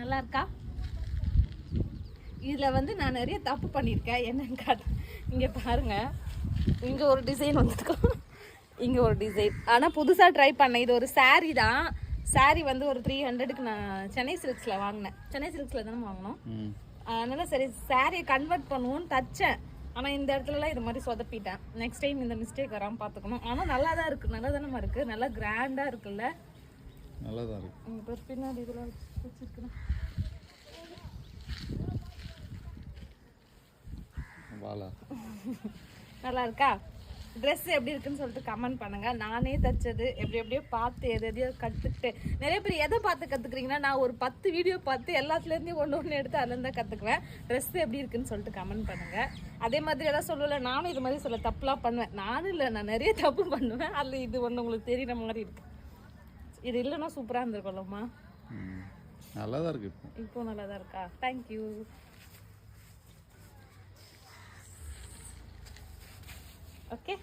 நல்லா இருக்கா இதில் வந்து நான் நிறைய தப்பு பண்ணியிருக்கேன் என்னன்னு காட்டு. இங்கே பாருங்க. இங்கே ஒரு டிசைன் வந்துருக்கும். இங்கே ஒரு டிசைன் ஆனால் புதுசாக ட்ரை பண்ணேன். இது ஒரு saree தான். Saree வந்து ஒரு த்ரீ ஹண்ட்ரடுக்கு நான் சென்னை சில்க்ஸில் வாங்கினேன். சென்னை சில்க்ஸில் தானே வாங்கினோம். அதனால சரி சாரியை கன்வெர்ட் பண்ணுவோன்னு தச்சேன். ஆனால் இந்த இடத்துலலாம் இது மாதிரி சொதப்பிட்டேன். நெக்ஸ்ட் டைம் இந்த மிஸ்டேக் வராமல் பார்த்துக்கணும். ஆனால் நல்லா தான் இருக்குது நல்லா தானே இருக்குது நல்லா கிராண்டாக இருக்குல்ல. நல்லா தான் இருக்கு. இங்கே பேர் பின்னாடி இதெல்லாம் வாழா நல்லா இருக்கா ட்ரெஸ் எப்படி இருக்குன்னு சொல்லிட்டு கமெண்ட் பண்ணுங்க. நானே தச்சது. எப்படி எப்படியோ பார்த்து எது எதையோ கற்றுக்கிட்டு நிறைய பேர் எதை பார்த்து கற்றுக்குறீங்கன்னா நான் ஒரு பத்து வீடியோ பார்த்து எல்லாத்துலேருந்தே ஒன்று ஒன்று எடுத்து அதுலேருந்து தான் கற்றுக்குவேன் ட்ரெஸ் எப்படி இருக்குன்னு சொல்லிட்டு கமெண்ட் பண்ணுங்க. அதே மாதிரி எதாவது சொல்லல நானும் இது மாதிரி சொல்ல தப்புலாம் பண்ணுவேன். நானும் இல்லை நான் நிறைய தப்பு பண்ணுவேன். அதில் இது ஒன்று உங்களுக்கு தெரியுற மாதிரி இருக்கு. இது இல்லைன்னா சூப்பராக இருந்திருக்கோம்மா நல்லா தான் இருக்கு இப்போ. இப்போ நல்லா தான் இருக்கா தேங்க்யூ okay?